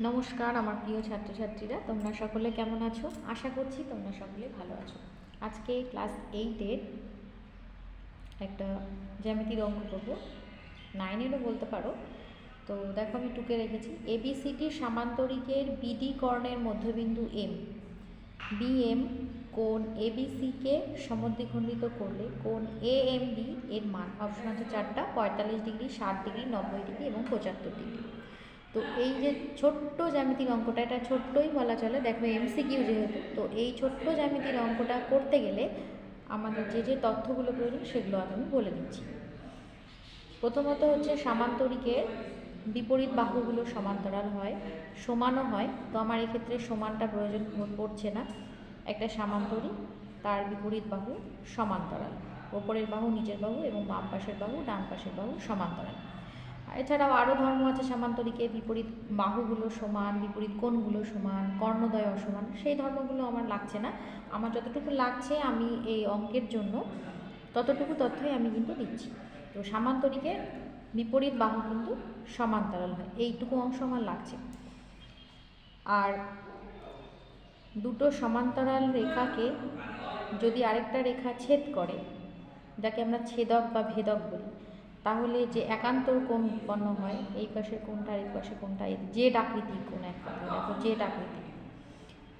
নমস্কার, আমার প্রিয় ছাত্রছাত্রীরা, তোমরা সকলে কেমন আছো? আশা করছি তোমরা সকলে ভালো আছো। আজকে ক্লাস এইটের একটা জ্যামিতির অঙ্ক করব। নাইনেরও বলতে পারো। তো দেখো আমি টুকে রেখেছি। এবিসিটির সামান্তরিকের বিডি কর্ণের মধ্যবিন্দু এম বিএম কোন এবিসিকে সমদ্বিখণ্ডিত করলে কোন এ এম বি এর মান অপশন আছে চারটা, পঁয়তাল্লিশ ডিগ্রি, ষাট ডিগ্রি, নব্বই ডিগ্রি এবং পঁচাত্তর ডিগ্রি। তো এই যে ছোট্ট জ্যামিতির অঙ্কটা, এটা ছোট্টই বলা চলে, দেখো এমসিকিউ যেহেতু, তো এই ছোট্ট জ্যামিতির অঙ্কটা করতে গেলে আমাদের যে যে তথ্যগুলো প্রয়োজন সেগুলো আমি বলে দিচ্ছি। প্রথমত হচ্ছে সামান্তরিকের বিপরীত বাহুগুলো সমান্তরাল হয়, সমানও হয়, তো আমার এক্ষেত্রে সমানটা প্রয়োজন পড়ছে না। একটা সামান্তরিক, তার বিপরীত বাহু সমান্তরাল, ওপরের বাহু, নিচের বাহু এবং বাম পাশের বাহু, ডান পাশের বাহু সমান্তরাল। এছাড়াও আরও ধর্ম আছে সামান্তরিকে বিপরীত বাহুগুলো সমান, বিপরীত কোণগুলো সমান, কর্ণদয় অসমান, সেই ধর্মগুলো আমার লাগছে না। আমার যতটুকু লাগছে আমি এই অঙ্কের জন্য ততটুকু তথ্যই আমি কিন্তু দিচ্ছি। তো সামান্তরিকে বিপরীত বাহু কিন্তু সমান্তরাল হয়, এইটুকু অংশ আমার লাগছে। আর দুটো সমান্তরাল রেখাকে যদি আরেকটা রেখা ছেদ করে, যাকে আমরা ছেদক বা ভেদক বলি তাহলে যে একান্তর কোণ উৎপন্ন হয়, এই পাশের কোণটা এই পাশে কোণটা যে জেড আকৃতির কোণ এক কথায় দেখো যে আকৃতি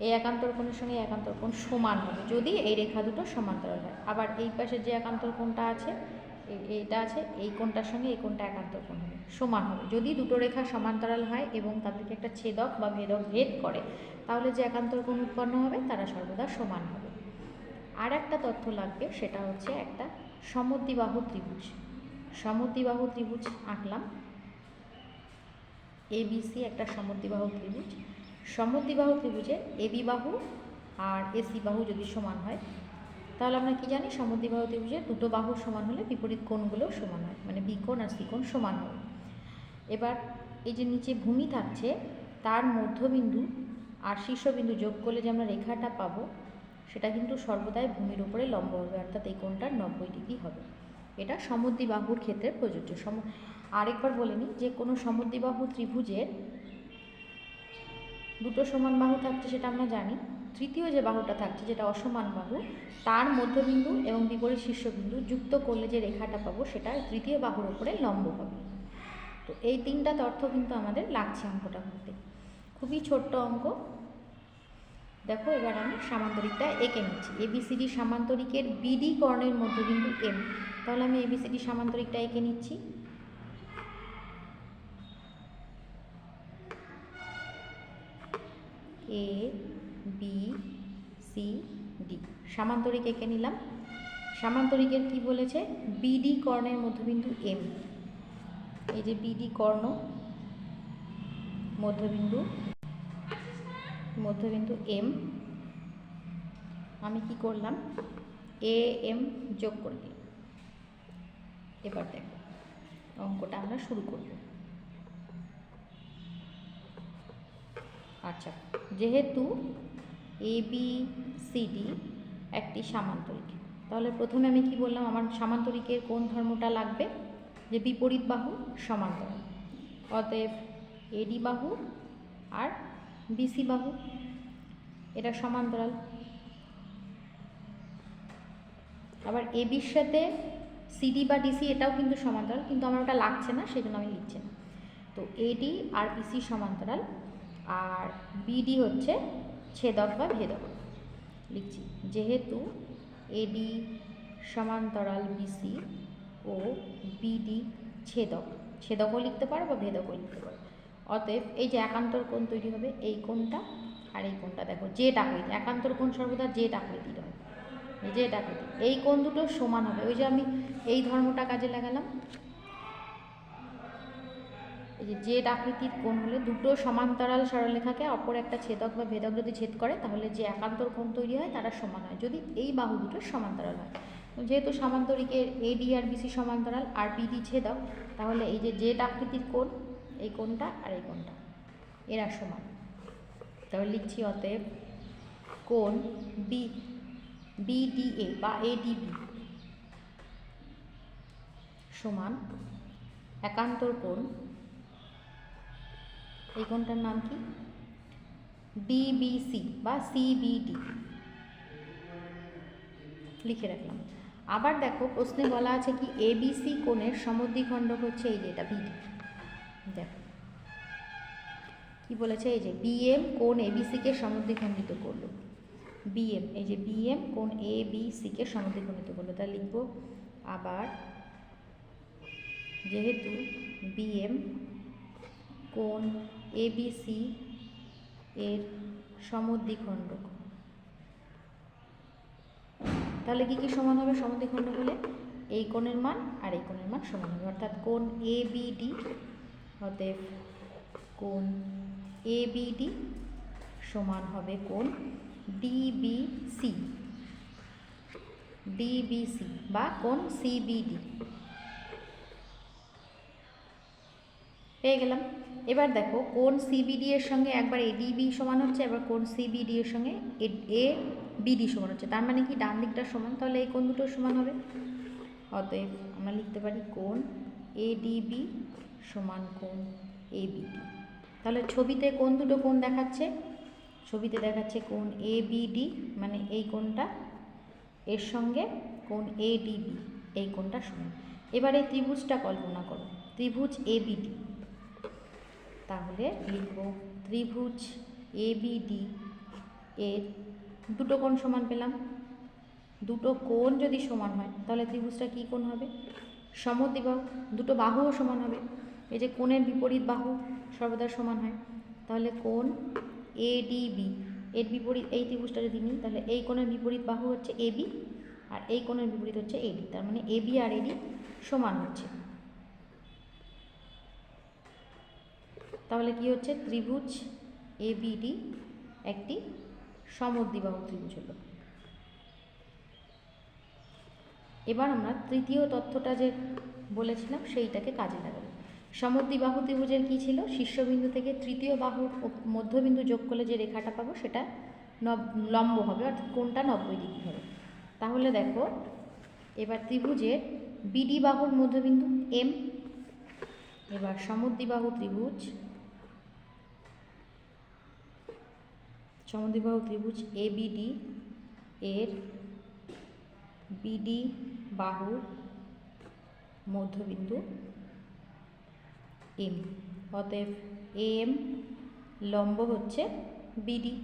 এই একান্তর কোণের সঙ্গে একান্তর কোণ সমান হবে, যদি এই রেখা দুটো সমান্তরাল হয়। আবার এই পাশে যে একান্তর কোণটা আছে এইটা আছে, এই কোণটার সঙ্গে এই কোণটা একান্তর কোণ হবে, সমান হবে। যদি দুটো রেখা সমান্তরাল হয় এবং তাদেরকে একটা ছেদক বা ভেদক ভেদ করে, তাহলে যে একান্তর কোণ উৎপন্ন হবে, তারা সর্বদা সমান হবে। আর একটা তথ্য লাগবে, সেটা হচ্ছে একটা সমদ্বিবাহু ত্রিভুজ। সমদ্বিবাহু ত্রিভুজ আঁকলাম। এবিসি একটা সমদ্বিবাহু ত্রিভুজ। সমদ্বিবাহু ত্রিভুজে এবি বাহু আর এসি বাহু যদি সমান হয়, তাহলে আমরা কি জানি? সমদ্বিবাহু ত্রিভুজের দুটো বাহু সমান হলে বিপরীত কোণগুলোও সমান হয় মানে বিকোণ আর সিকোণ সমান হবে। এবার এই যে নিচে ভূমি থাকছে, তার মধ্যবিন্দু আর শীর্ষবিন্দু যোগ করলে যে আমরা রেখাটা পাবো, সেটা কিন্তু সর্বদাই ভূমির উপরে লম্ব হবে, অর্থাৎ এই কোণটার নব্বই ডিগ্রি হবে। এটা সমদ্বিবাহুর ক্ষেত্রে প্রযোজ্য। সম আরেকবার বলে নিই যে কোনো সমদ্বিবাহু ত্রিভুজের দুটো সমান বাহু থাকছে সেটা আমরা জানি। তৃতীয় যে বাহুটা থাকছে যেটা অসমান বাহু, তার মধ্যবিন্দু এবং বিপরীত শীর্ষবিন্দু যুক্ত করলে যে রেখাটা পাবো সেটা তৃতীয় বাহুর ওপরে লম্ব হবে। তো এই তিনটা তথ্য কিন্তু আমাদের লাগছে অঙ্কটা করতে। খুবই ছোট্ট অঙ্ক। দেখো এবার আমি সামান্তরিকটা এঁকে নিচ্ছি। এবিসিডি সামান্তরিকের বিডি কর্ণের মধ্যবিন্দু এম তাহলে আমি এবিসিডি সামান্তরিকটা এঁকে নিচ্ছি। এ বি সি ডি সামান্তরিক এঁকে নিলাম। সামান্তরিকের কি বলেছে? বিডি কর্ণের মধ্যবিন্দু এম এই যে বিডি কর্ণ, মধ্যবিন্দু মধ্যবিন্দু এম আমি কি করলাম? এ এম যোগ করে দিলাম। এবার দেখো, অঙ্কটা আমরা শুরু করব। আচ্ছা যেহেতু এ বি সি ডি একটি সামান্তরিক, তাহলে প্রথমে আমি কি বললাম, আমার সামান্তরিকের কোন ধর্মটা লাগবে? যে বিপরীত বাহু সমান্তরাল। অতএব এডি বাহু আর বিসি বাহু, এটা সমান্তরাল। আবার এ বির সাথে সিডি বা ডিসি এটাও কিন্তু সমান্তরাল, কিন্তু আমার ওটা লাগছে না সেই জন্য আমি লিখছি না। তো এডি আর বিসি সমান্তরাল, আর বিডি হচ্ছে ছেদক বা ভেদক। লিখছি, যেহেতু এডি সমান্তরাল বিসি ও বিডি ছেদক, ছেদকও লিখতে পারো বা ভেদকও লিখতে পারো। অতএব এই যে একান্তর কোণ তৈরি হবে, এই কোণটা আর এই কোণটা। দেখো যে আকৃতি একান্তর কোণ সর্বদা জেড আকৃতির হয় যে জেড আকৃতি এই কোণ দুটো সমান হবে। ওই যে আমি এই ধর্মটা কাজে লাগালাম। এই যে জেড আকৃতির কোণ হলে দুটো সমান্তরাল সরলরেখাকে অপর একটা ছেদক বা ভেদক যদি ছেদ করে, তাহলে যে একান্তর কোণ তৈরি হয়, তারা সমান হয়। যদি এই বাহু দুটো সমান্তরাল হয়। যেহেতু সমান্তরিকের এডি আর বিসি সমান্তরাল আর বিডি ছেদক, তাহলে এই যে জেড আকৃতির কোণ, এই কোণটা আর এই কোণটা, এরা সমান। তাহলে লিখছি অতএব কোণ বি বিডিএ বা এডিবি সমান একান্তর কোণ। এই কোণটার নাম কি? ডিবিসি বা সিবিডি লিখে রাখলাম। আবার দেখো, প্রশ্নে বলা আছে কি এবিসি কোণের সমদ্বিখণ্ডক হচ্ছে এই যে এটা বিডি দেখো। কি বলেছে? এই যে বিএম কোণ এবিসিকে সমদ্বিখণ্ডিত করল। বিএম এই যে বিএম কোণ এ বি সিকে সমদ্বিখণ্ডিত করল। তা লিখব আবার যেহেতু বিএম কোণ এবিসি এর সমদ্বিখণ্ডক তাহলে কি কি সমান হবে সমদ্বিখণ্ডক হলে? এই কোণের মান আর এই কোণের মান সমান হবে। অর্থাৎ কোণ এ বিডি অতএব কোণ এ বিডি সমান হবে কোণ ডিবিসি ডিবিসি বা কোণ সিবিডি পেয়ে গেলাম। এবার দেখো, কোন সিবিডি এর সঙ্গে একবার এডিবি সমান হচ্ছে এবার কোন সিবিডি এর সঙ্গে এ বিডি সমান হচ্ছে। তার মানে কি ডান দিকটা সমান? তাহলে এই কোন দুটো সমান হবে? অতএব আমরা লিখতে পারি কোন এডিবি সমান কোন এবিডি তাহলে ছবিতে কোন দুটো কোণ দেখাচ্ছে? ছবিতে দেখাচ্ছে কোন এবিডি মানে এই কোণটা, এর সঙ্গে কোন এডিবি এই কোণটা সমান। এবার এই ত্রিভুজটা কল্পনা করো। ত্রিভুজ এবিডি তাহলে লিখব ত্রিভুজ এ এবিডি এর দুটো কোণ সমান পেলাম। দুটো কোণ যদি সমান হয়, তাহলে ত্রিভুজটা কী কোণ হবে? সমদ্বিবাহু দুটো বাহুও সমান হবে। এই যে কোণের বিপরীত বাহু সর্বদা সমান হয়। তাহলে কোণ এডিবি এর বিপরীত, এই ত্রিভুজটা যদি নিই, তাহলে এই কোণের বিপরীত বাহু হচ্ছে এবি আর এই কোণের বিপরীত হচ্ছে এডি তার মানে এবি আর এডি সমান হচ্ছে। তাহলে কি হচ্ছে? ত্রিভুজ এ এবিডি একটি সমদ্বিবাহু ত্রিভুজ হলো। এবার আমরা তৃতীয় তথ্যটা যে বলেছিলাম, সেইটাকে কাজে লাগাবো। সমদ্বিবাহু ত্রিভুজের কি ছিল? শীর্ষবিন্দু থেকে তৃতীয় বাহুর মধ্যবিন্দু যোগ করলে যে রেখাটা পাবো, সেটা নব, লম্ব হবে, অর্থাৎ কোনটা নব্বই ডিগ্রি হবে। তাহলে দেখো, এবার ত্রিভুজের বিডি বাহুর মধ্যবিন্দু এম এবার সমদ্বিবাহু ত্রিভুজ সমদ্বিবাহু ত্রিভুজ এবিডি এর বিডি বাহুর মধ্যবিন্দু এম অতএব এম লম্ব হচ্ছে বিডি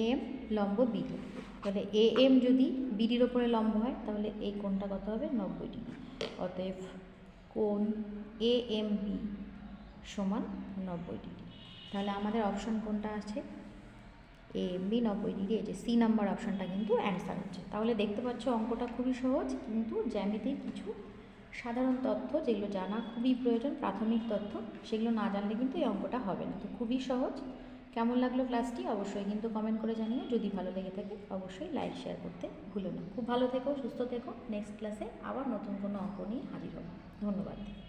এম লম্ব বিডি তাহলে এ এম যদি বিডির ওপরে লম্ব হয়, তাহলে এই কোণটা কত হবে? নব্বই ডিগ্রি। অতএব কোণ এ এম বি সমান নব্বই ডিগ্রি। তাহলে আমাদের অপশন কোনটা আছে এ এম বি নব্বই ডিগ্রি, এই যে সি নাম্বার অপশানটা কিন্তু অ্যান্সার হচ্ছে। তাহলে দেখতে পাচ্ছ অঙ্কটা খুবই সহজ, কিন্তু জ্যামিতির কিছু সাধারণ তথ্য যেগুলো জানা খুবই প্রয়োজন, প্রাথমিক তথ্য, সেগুলো না জানলে কিন্তু এই অঙ্কটা হবে না। তো খুবই সহজ। কেমন লাগল ক্লাসটি? অবশ্যই কিন্তু কমেন্ট করে জানিও। যদি ভালো লেগে থাকে, অবশ্যই লাইক শেয়ার করতে ভুলো না। খুব ভালো থেকো, সুস্থ থেকো। নেক্সট ক্লাসে আবার নতুন কোনো অঙ্ক নিয়ে হাজির হব। ধন্যবাদ।